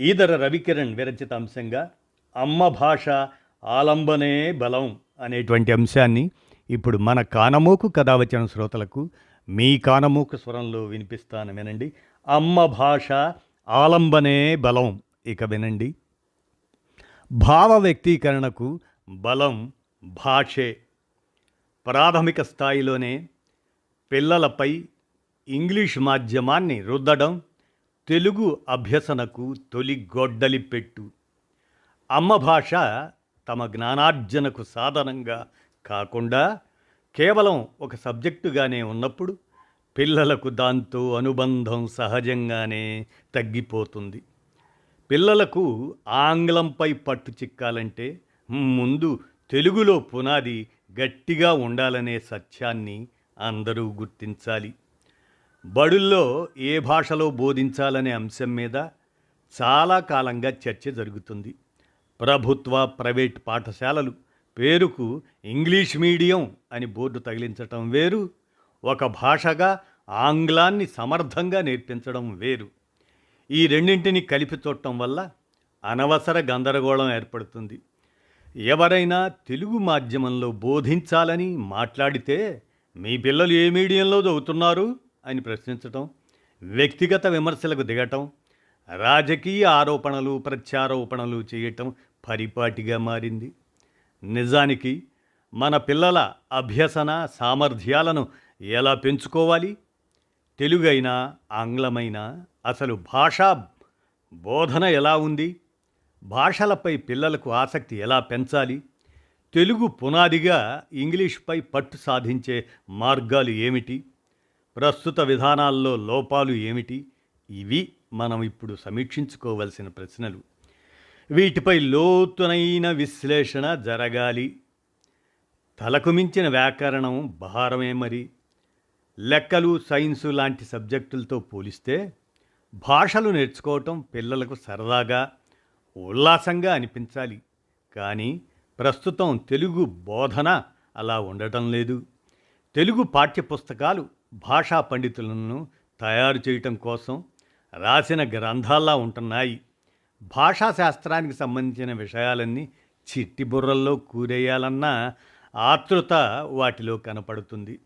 ఈదర రవికిరణ్ విరచిత అంశంగా అమ్మ భాష ఆలంబనే బలం అనేటువంటి అంశాన్ని ఇప్పుడు మన కానమోకు కథావచన శ్రోతలకు మీ కానమోకు స్వరంలో వినిపిస్తాను వినండి. అమ్మ భాష ఆలంబనే బలం ఇక వినండి. భావ వ్యక్తీకరణకు బలం భాషే. ప్రాథమిక స్థాయిలోనే పిల్లలపై ఇంగ్లీష్ మాధ్యమాన్ని రుద్దడం తెలుగు అభ్యసనకు తొలి గొడ్డలి పెట్టు. అమ్మ భాష తమ జ్ఞానార్జనకు సాధనంగా కాకుండా కేవలం ఒక సబ్జెక్టుగానే ఉన్నప్పుడు పిల్లలకు దాంతో అనుబంధం సహజంగానే తగ్గిపోతుంది. పిల్లలకు ఆంగ్లంపై పట్టు చిక్కాలంటే ముందు తెలుగులో పునాది గట్టిగా ఉండాలనే సత్యాన్ని అందరూ గుర్తించాలి. బడుల్లో ఏ భాషలో బోధించాలనే అంశం మీద చాలా కాలంగా చర్చ జరుగుతుంది. ప్రభుత్వ ప్రైవేట్ పాఠశాలలు పేరుకు ఇంగ్లీష్ మీడియం అని బోర్డు తగిలించటం వేరు. ఒక భాషగా ఆంగ్లాన్ని సమర్థంగా నేర్పించడం వేరు. ఈ రెండింటిని కలిపి చూడటం వల్ల అనవసర గందరగోళం ఏర్పడుతుంది. ఎవరైనా తెలుగు మాధ్యమంలో బోధించాలని మాట్లాడితే మీ పిల్లలు ఏ మీడియంలో చదువుతున్నారు? అని ప్రశ్నించటం వ్యక్తిగత విమర్శలకు దిగటం రాజకీయ ఆరోపణలు ప్రత్యారోపణలు చేయటం పరిపాటిగా మారింది. నిజానికి మన పిల్లల అభ్యసన సామర్థ్యాలను ఎలా పెంచుకోవాలి? తెలుగైనా ఆంగ్లమైనా అసలు భాషా బోధన ఎలా ఉంది? భాషలపై పిల్లలకు ఆసక్తి ఎలా పెంచాలి? తెలుగు పునాదిగా ఇంగ్లీష్పై పట్టు సాధించే మార్గాలు ఏమిటి? ప్రస్తుత విధానాల్లో లోపాలు ఏమిటి? ఇవి మనం ఇప్పుడు సమీక్షించుకోవలసిన ప్రశ్నలు. వీటిపై లోతునైన విశ్లేషణ జరగాలి. తలకు మించిన వ్యాకరణం భారమే మరి. లెక్కలు సైన్సు లాంటి సబ్జెక్టులతో పోలిస్తే భాషలు నేర్చుకోవటం పిల్లలకు సరదాగా ఉల్లాసంగా అనిపించాలి. కానీ ప్రస్తుతం తెలుగు బోధన అలా ఉండటం లేదు. తెలుగు పాఠ్యపుస్తకాలు భాషా పండితులను తయారు చేయటం కోసం రాసిన గ్రంథాల్లా ఉంటున్నాయి. భాషా శాస్త్రానికి సంబంధించిన విషయాలన్నీ చిట్టి బుర్రల్లో కూరేయాలన్న ఆతృత వాటిలో కనపడుతుంది.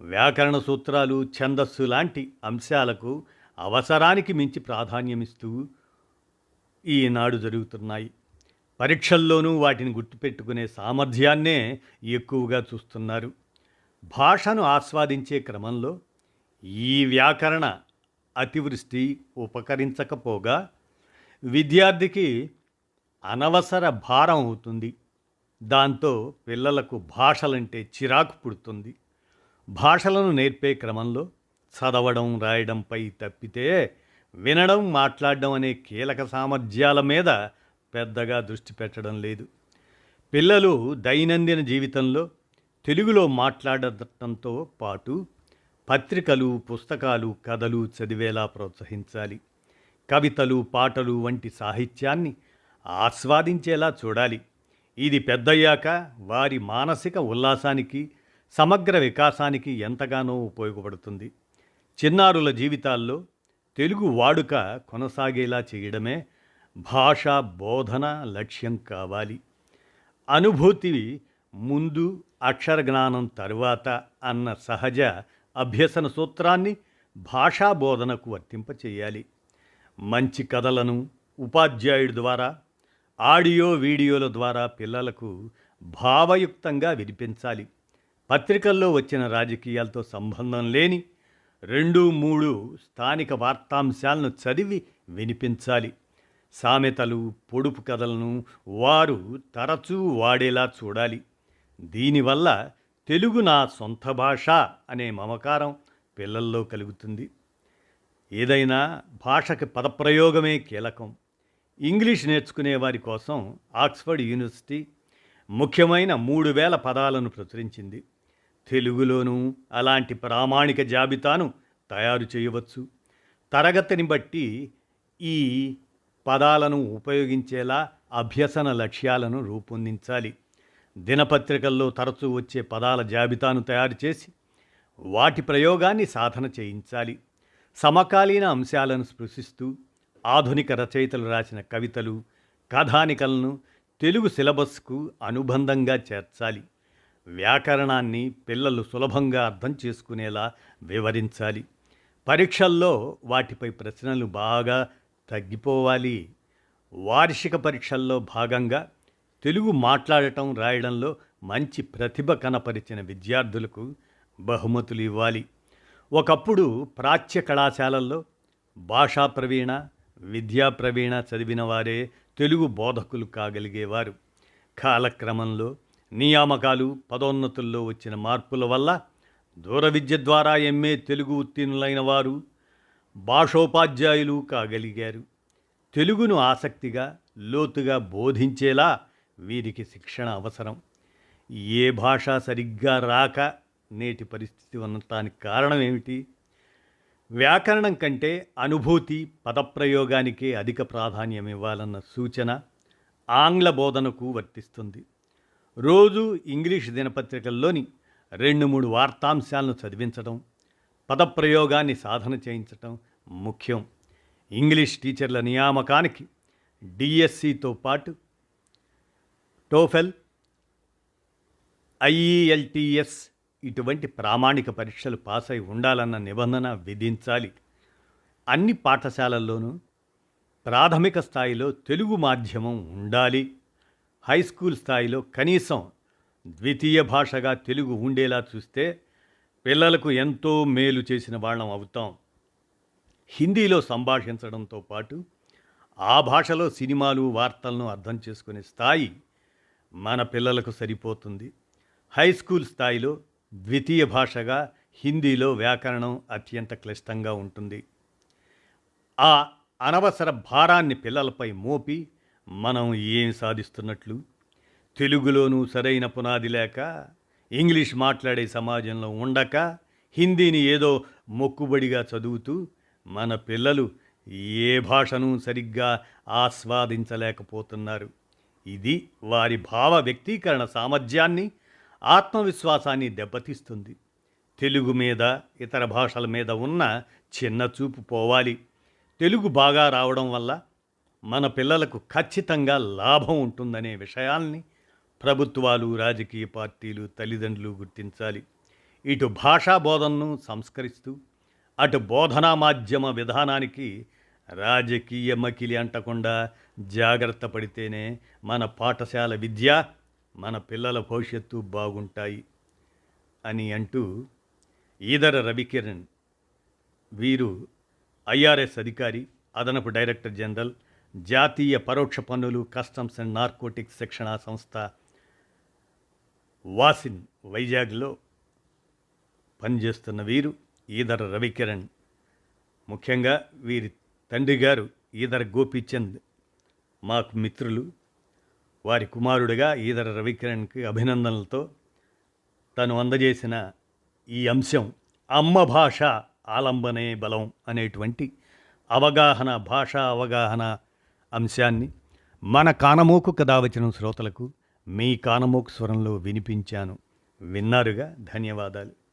వ్యాకరణ సూత్రాలు ఛందస్సు లాంటి అంశాలకు అవసరానికి మించి ప్రాధాన్యమిస్తూ ఈనాడు జరుగుతున్నాయి. పరీక్షల్లోనూ వాటిని గుర్తుపెట్టుకునే సామర్థ్యాన్నే ఎక్కువగా చూస్తున్నారు. భాషను ఆస్వాదించే క్రమంలో ఈ వ్యాకరణ అతివృష్టి ఉపకరించకపోగా విద్యార్థికి అనవసర భారం అవుతుంది. దాంతో పిల్లలకు భాషలంటే చిరాకు పుడుతుంది. భాషలను నేర్పే క్రమంలో చదవడం రాయడంపై తప్పితే వినడం మాట్లాడడం అనే కీలక సామర్థ్యాల మీద పెద్దగా దృష్టి పెట్టడం లేదు. పిల్లలు దైనందిన జీవితంలో తెలుగులో మాట్లాడటంతో పాటు పత్రికలు పుస్తకాలు కథలు చదివేలా ప్రోత్సహించాలి. కవితలు పాటలు వంటి సాహిత్యాన్ని ఆస్వాదించేలా చూడాలి. ఇది పెద్దయ్యాక వారి మానసిక ఉల్లాసానికి సమగ్ర వికాసానికి ఎంతగానో ఉపయోగపడుతుంది. చిన్నారుల జీవితాల్లో తెలుగు వాడుక కొనసాగేలా చేయడమే భాషా బోధన లక్ష్యం కావాలి. అనుభూతి ముందు అక్షర జ్ఞానం తరువాత అన్న సహజ అభ్యసన సూత్రాన్ని భాషా బోధనకు వర్తింపచేయాలి మంచి కథలను ఉపాధ్యాయుడి ద్వారా ఆడియో వీడియోల ద్వారా పిల్లలకు భావయుక్తంగా వినిపించాలి. పత్రికల్లో వచ్చిన రాజకీయాలతో సంబంధం లేని రెండు మూడు స్థానిక వార్తాంశాలను చదివి వినిపించాలి. సామెతలు పొడుపు కథలను వారు తరచూ వాడేలా చూడాలి. దీనివల్ల తెలుగు నా సొంత భాష అనే మమకారం పిల్లల్లో కలుగుతుంది. ఏదైనా భాషకి పదప్రయోగమే కీలకం. ఇంగ్లీష్ నేర్చుకునే వారి కోసం ఆక్స్ఫర్డ్ యూనివర్సిటీ ముఖ్యమైన మూడు వేల పదాలను ప్రచురించింది. తెలుగులోనూ అలాంటి ప్రామాణిక జాబితాను తయారు చేయవచ్చు. తరగతిని బట్టి ఈ పదాలను ఉపయోగించేలా అభ్యసన లక్ష్యాలను రూపొందించాలి. దినపత్రికల్లో తరచూ వచ్చే పదాల జాబితాను తయారు చేసి వాటి ప్రయోగాన్ని సాధన చేయించాలి. సమకాలీన అంశాలను స్పృశిస్తూ ఆధునిక రచయితలు రాసిన కవితలు కథానికలను తెలుగు సిలబస్కు అనుబంధంగా చేర్చాలి. వ్యాకరణాన్ని పిల్లలు సులభంగా అర్థం చేసుకునేలా వివరించాలి. పరీక్షల్లో వాటిపై ప్రశ్నలు బాగా తగ్గిపోవాలి. వార్షిక పరీక్షల్లో భాగంగా తెలుగు మాట్లాడటం రాయడంలో మంచి ప్రతిభ కనపరిచిన విద్యార్థులకు బహుమతులు ఇవ్వాలి. ఒకప్పుడు ప్రాచ్య కళాశాలల్లో భాషా ప్రవీణ విద్యా ప్రవీణ చదివిన వారే తెలుగు బోధకులు కాగలిగేవారు. కాలక్రమంలో నియామకాలు పదోన్నతుల్లో వచ్చిన మార్పుల వల్ల దూర విద్య ద్వారా ఎంఏ తెలుగు ఉత్తీర్ణులైన వారు భాషోపాధ్యాయులు కాగలిగారు. తెలుగును ఆసక్తిగా లోతుగా బోధించేలా వీరికి శిక్షణ అవసరం. ఏ భాష సరిగ్గా రాక నేటి పరిస్థితి ఉండటానికి కారణం ఏమిటి? వ్యాకరణం కంటే అనుభూతి పదప్రయోగానికే అధిక ప్రాధాన్యం ఇవ్వాలన్న సూచన ఆంగ్ల బోధనకు వర్తిస్తుంది. రోజు ఇంగ్లీష్ దినపత్రికల్లోని రెండు మూడు వార్తాంశాలను చదివించడం పదప్రయోగాన్ని సాధన చేయించటం ముఖ్యం. ఇంగ్లీష్ టీచర్ల నియామకానికి డిఎస్సితో పాటు టోఫెల్ ఐఈఎల్టీఎస్ ఇటువంటి ప్రామాణిక పరీక్షలు పాస్ అయి ఉండాలన్న నిబంధన విధించాలి. అన్ని పాఠశాలల్లోనూ ప్రాథమిక స్థాయిలో తెలుగు మాధ్యమం ఉండాలి. హై స్కూల్ స్థాయిలో కనీసం ద్వితీయ భాషగా తెలుగు ఉండేలా చూస్తే పిల్లలకు ఎంతో మేలు చేసిన వాళ్ళం అవుతాం. హిందీలో సంభాషించడంతో పాటు ఆ భాషలో సినిమాలు వార్తలను అర్థం చేసుకునే స్థాయి మన పిల్లలకు సరిపోతుంది. హై స్కూల్ స్థాయిలో ద్వితీయ భాషగా హిందీలో వ్యాకరణం అత్యంత క్లిష్టంగా ఉంటుంది. ఆ అనవసర భారాన్ని పిల్లలపై మోపి మనం ఏం సాధిస్తున్నట్లు? తెలుగులోనూ సరైన పునాది లేక ఇంగ్లీష్ మాట్లాడే సమాజంలో ఉండక హిందీని ఏదో మొక్కుబడిగా చదువుతూ మన పిల్లలు ఏ భాషను సరిగ్గా ఆస్వాదించలేకపోతున్నారు. ఇది వారి భావ వ్యక్తీకరణ సామర్థ్యాన్ని ఆత్మవిశ్వాసాన్ని దెబ్బతీస్తుంది. తెలుగు మీద ఇతర భాషల మీద ఉన్న చిన్న చూపు పోవాలి. తెలుగు బాగా రావడం వల్ల మన పిల్లలకు ఖచ్చితంగా లాభం ఉంటుందనే విషయాల్ని ప్రభుత్వాలు రాజకీయ పార్టీలు తల్లిదండ్రులు గుర్తించాలి. ఇటు భాషా బోధనను సంస్కరిస్తూ అటు బోధనా మాధ్యమ విధానానికి రాజకీయ మకిలి అంటకుండా జాగ్రత్త పడితేనే మన పాఠశాల విద్య మన పిల్లల భవిష్యత్తు బాగుంటాయి అని అంటూ ఈదర రవికిరణ్ వీరు ఐఆర్ఎస్ అధికారి అదనపు డైరెక్టర్ జనరల్ జాతీయ పరోక్ష పన్నులు కస్టమ్స్ అండ్ నార్కోటిక్స్ శిక్షణా సంస్థ వాసిన్ వైజాగ్లో పనిచేస్తున్న వీరు ఈదర రవికిరణ్. ముఖ్యంగా వీరి తండ్రి గారు ఈదర గోపీచంద్ మాకు మిత్రులు. వారి కుమారుడిగా ఈదర రవికిరణ్కి అభినందనలతో తను అందజేసిన ఈ అంశం అమ్మ భాష ఆలంబనే బలం అనేటువంటి అవగాహన భాషా అవగాహన అంశాన్ని మన కానమోకు కథ వచ్చిన శ్రోతలకు మీ కానమోకు స్వరంలో వినిపించాను. విన్నారుగా? ధన్యవాదాలు.